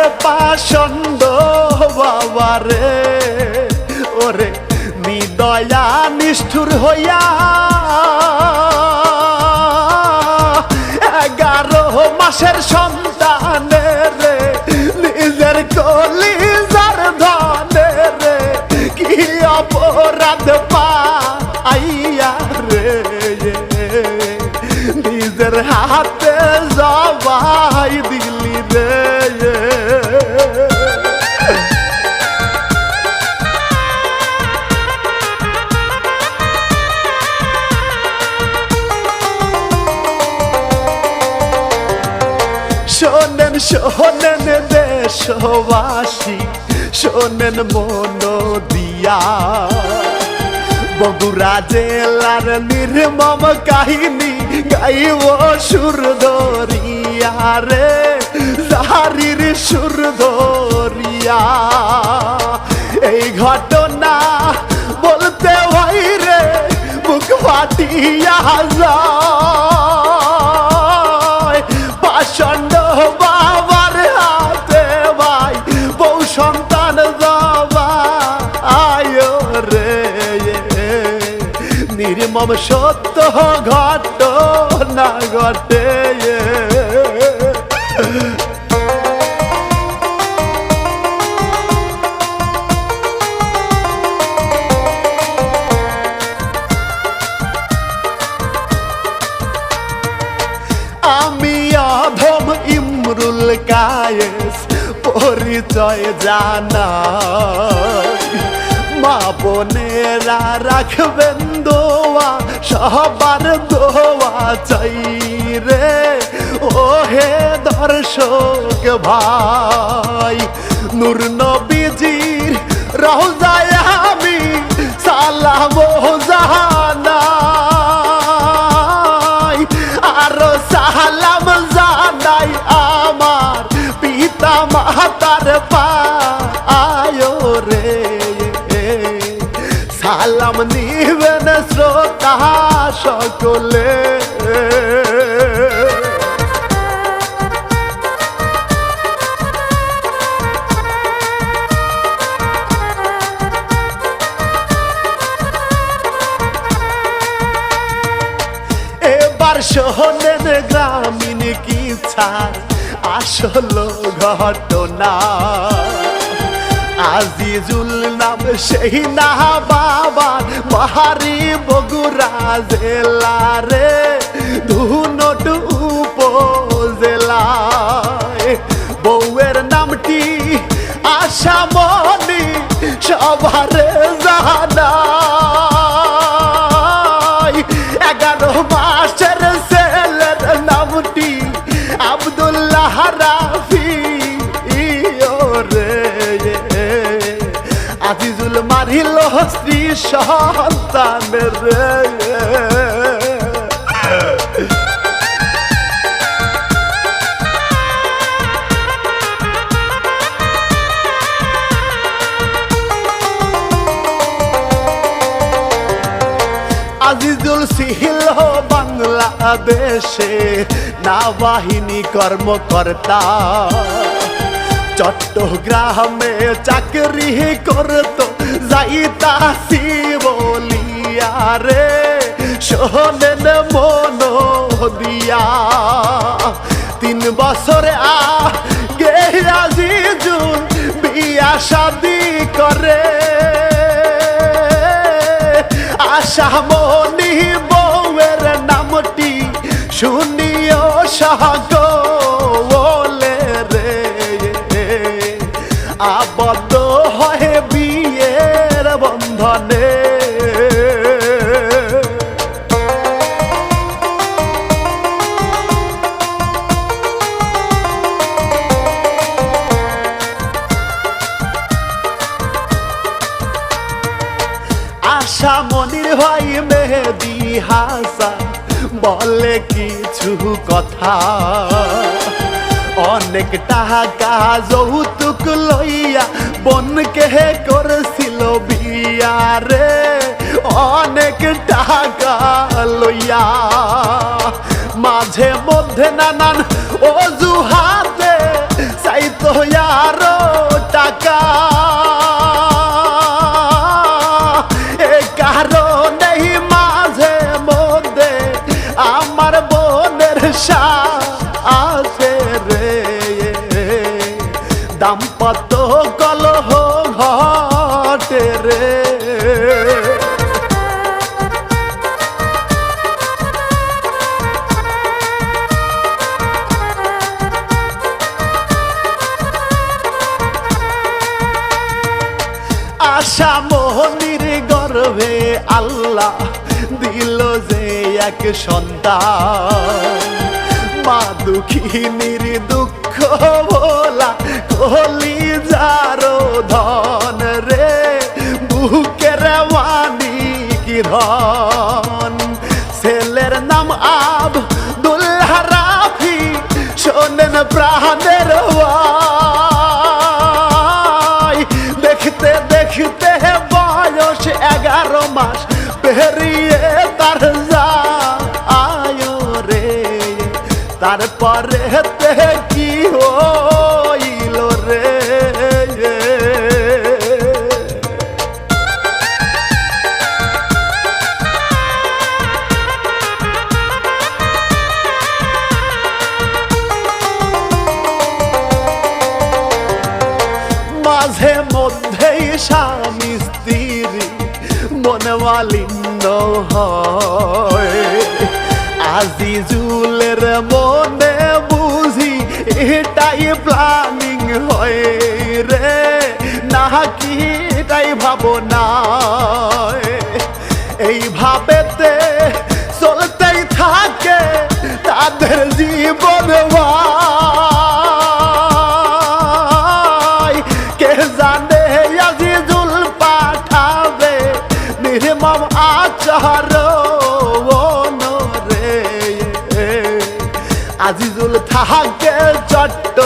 আহারে পাষণ্ড বাবারে ওরে নিদয়া নিষ্ঠুর হইয়া। এগারো মাসের সন্তানে রে, নিজের কলিজার ধনে রে, কি অপরাধ শোনেন শোনেন দেশবাসী, শোনেন মন দিয়া। বগুড়া জেলার নির্মম কাহিনী, গাইব সুর ধরিয়া রে জাহারির সুর ধরিয়া। এই ঘটনা বলতে ভাই রে বুক ফাটিয়া যায় নির্মম সত্য ঘট না ঘটে। আমি অধম ইমরুল কায়েস পরিচয় জানা। মা বোনেরা রাখবেন দোয়া সবার দোয়া চাই রে। ও হে দর্শক ভাই, নূর নবীজির রওজায় আমি সালাম জানাই। আরও সালাম জানাই আমার পিতা মাতার পায় সালাম নিবেন শ্রোতা সকলে। এবার শোনেন গ্রামীণ ছাড় আসল ঘটনা। আজিজুল নাম সেই না বাবা মাহারি বগুড়া জেলা রে। ধুনট উপজেলায় বউয়ের নামটি আশামণি সন্তানের আজিজুল সিহিল বাংলাদেশে বাহিনী কর্মকর্তা চট্টগ্রামে চাকরি করত যাইতাসি বলিয়া রে, শোনেন মন দিয়া তিন বছরে আগে আজিজুল বিয়া শাদি করে। আশামণি বউয়ের নামটি শুনিও সাগ বলে রে। আবদ্ধ আশা মনির ভাই মেহেদি হাসান বলে কিছু কথা। অনেক টাকা যৌতুক লইয়া বনকে করেছিল বিয়া রে। অনেক টাকা লইয়া মাঝে মধ্যে নানান অজুহাতে জননীর গর্ভে আল্লাহ দিল যে এক সন্তান। মা দুঃখিনীর দুঃখ বলা কলি যার ধন রে, বুকের মানিক ধন। পেরিয়ে তার যা আয়ো রে। তারপরে আজিজুলের মনে বুঝি এটাই প্ল্যানিং হয় রে। না কি এটাই ভাবনা এইভাবেতে চলতেই থাকে তাদের জীবন আজিজুল থাকে চট্টগ্রামেতে।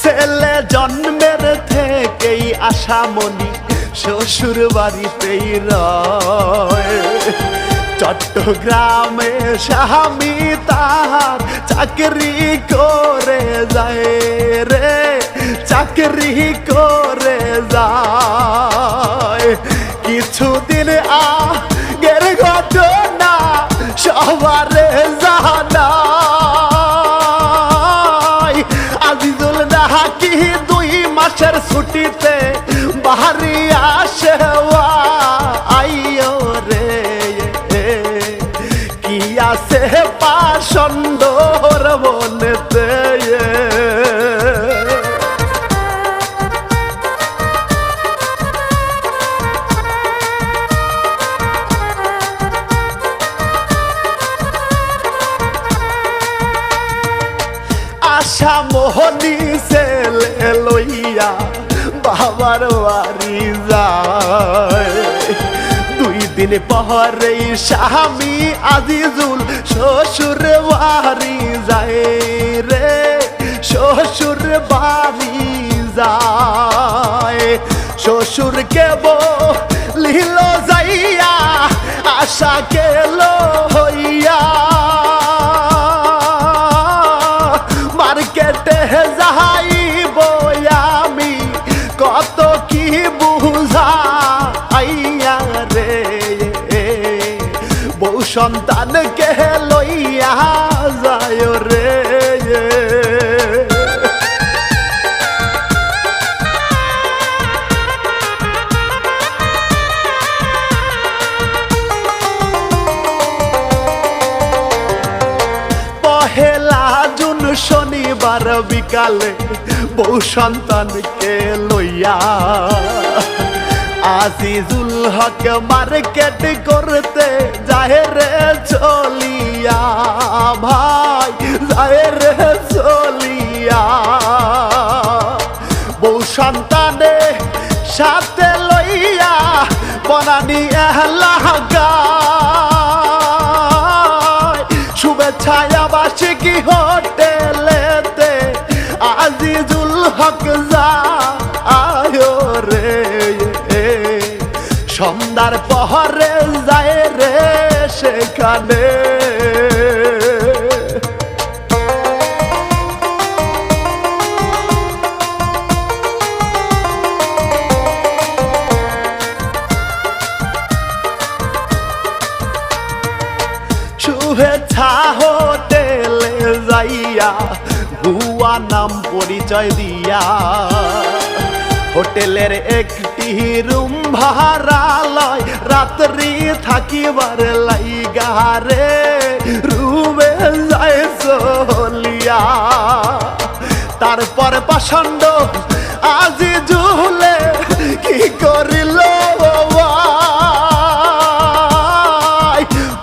ছেলে জন্মের থেকেই আশামণি শ্বশুর বাড়িতেই রয়। চট্টগ্রামে স্বামী তার চাকরি করে যায় রে, চাকরি করে যায়। কিছুদিন আগের ঘটনা সবারে জানা আজিজুল নাকি দুই মাসের ছুটিতে বাহারি আসে আশা মোহনী ছেলে লইয়া বাবার বাড়ি দিন পহরে স্বামী আজিজুল শ্বশুর বাড়ি যায় রে শ্বশুর বাড়ি যায়। শ্বশুর কেব সন্তানকে লইয়া যায় রে। পহেলা জুন শনিবার বিকালে বউ সন্তানকে লইয়া আজিজুল হক মার্কেট করতে যায় রে চলিয়া, ভাই যায় চলিয়া। বউ সন্তানে সাথে লইয়া বনানি এলাকা শুভেচ্ছায় বার্ষিকী হোটেলেতে আজিজুল হক যা সন্ধ্যার পহরে যায় রে সেখানে। শুভেচ্ছা হোটেলে যাইয়া ভুয়া নাম পরিচয় দিয়া। হোটেলের একটি রুম ভাড়া ভাড়ালয়, রাত্রি থাকিবার লাইগারে রুমে যায় চলিয়া তারপর পাষণ্ড আজি জুলে কি করিল?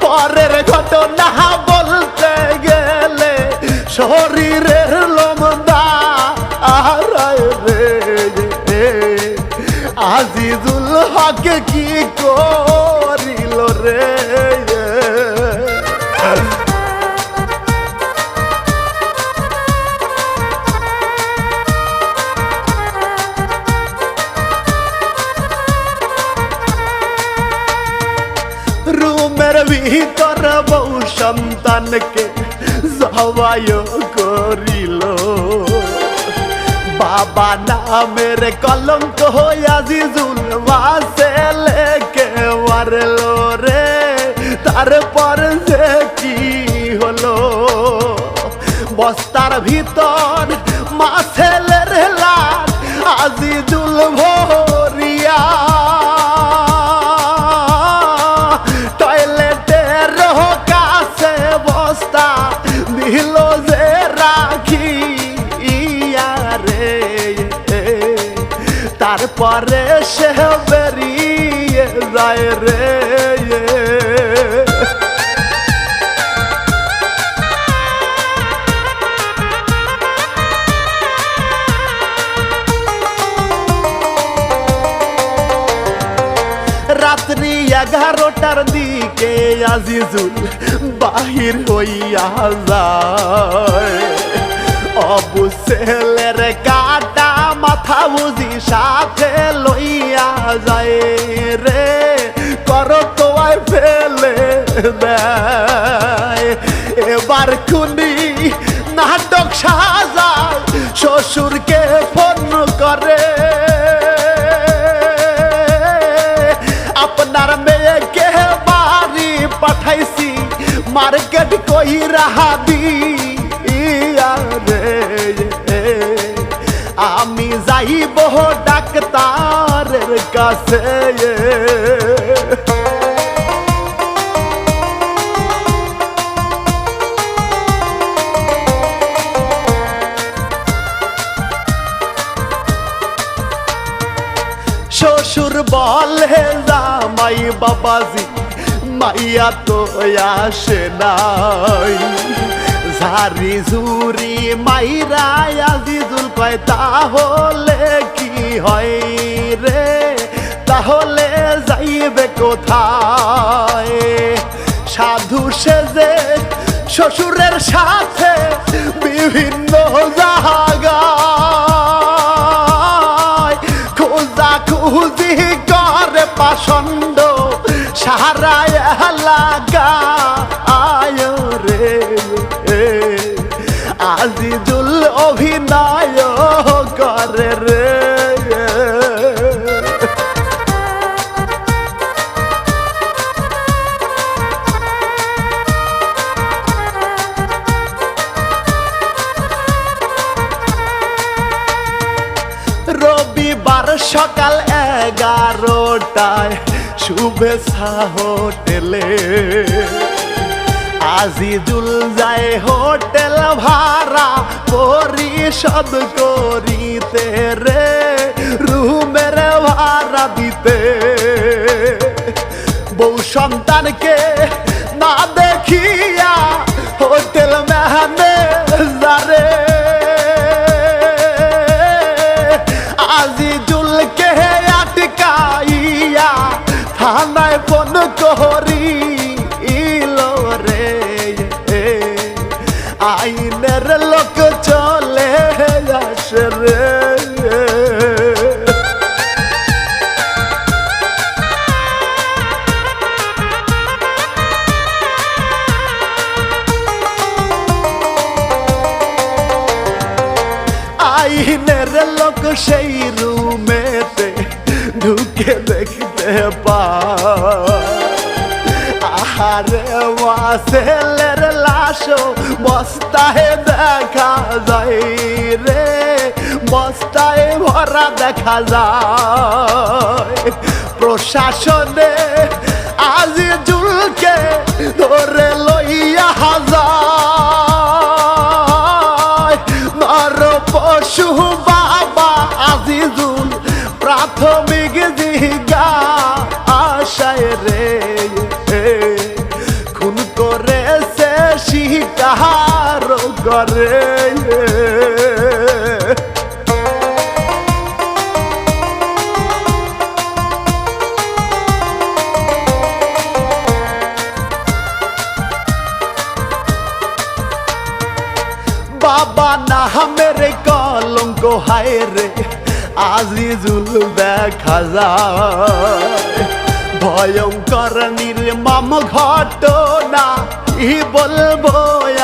পরের ঘটনা বলতে গেলে শরীরের আজিজুল হক কি করিল রে? রুমের ভিতর বউ সন্তানকে জবায় করিল। বাবা নামের কলঙ্ক আজিজুল বাসে লেকে মারলো রে? তারপর যে কি হলো? বস্তার ভিতর যায় রে রাত্রি এগারোটার দিকে আজিজুল বাহির হইয়া যায়। অবু ছেলের কাটা মাথা বুঝি সাথে লইয়া যায় রে। এবার খুনি নাটক সাজায়, শ্বশুরকে ফোন করে। আপনার মেয়েকে বাড়ি পাঠাইছি, মার্কেট কই রাহাদি রে। আমি যাইব ডাক্তারের কাছে। জামাই বাবাজি, মাইয়া তো আসে নাই। ঝারি ঝুরি মাইরা আজিজুল কয়, তাহলে কি হয় রে? তাহলে যাইবে কোথায়? সাধু সেজে শ্বশুরের সাথে বিভিন্ন জায়গায় রবিবার সকাল এগারোটায় শুভেচ্ছা হোটেলে। আজি আজিজুল যায় হোটেল ভাড়া পরিশোধ করিতে রে, রুমের ভাড়া দিতে। বউ সন্তানকে না দেখিয়া হোটেল ম্যানেজারে আজিজুলকে আহারে ওয়াসেলের লাশও বস্তায় দেখা যায় রে, বস্তায় ভরা দেখা যায়। প্রশাসনে আজি জুলকে ধরে লইয়া নর পশু বাবা আজিজুল প্রাথমিক দিগা আশায় রে শিকার করে বাবা না মেরে কলঙ্ক হায় রে আজিজুল দেখা যায় ভয়ঙ্কর নির্মম ঘটনা ই বলব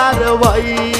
আর ভাই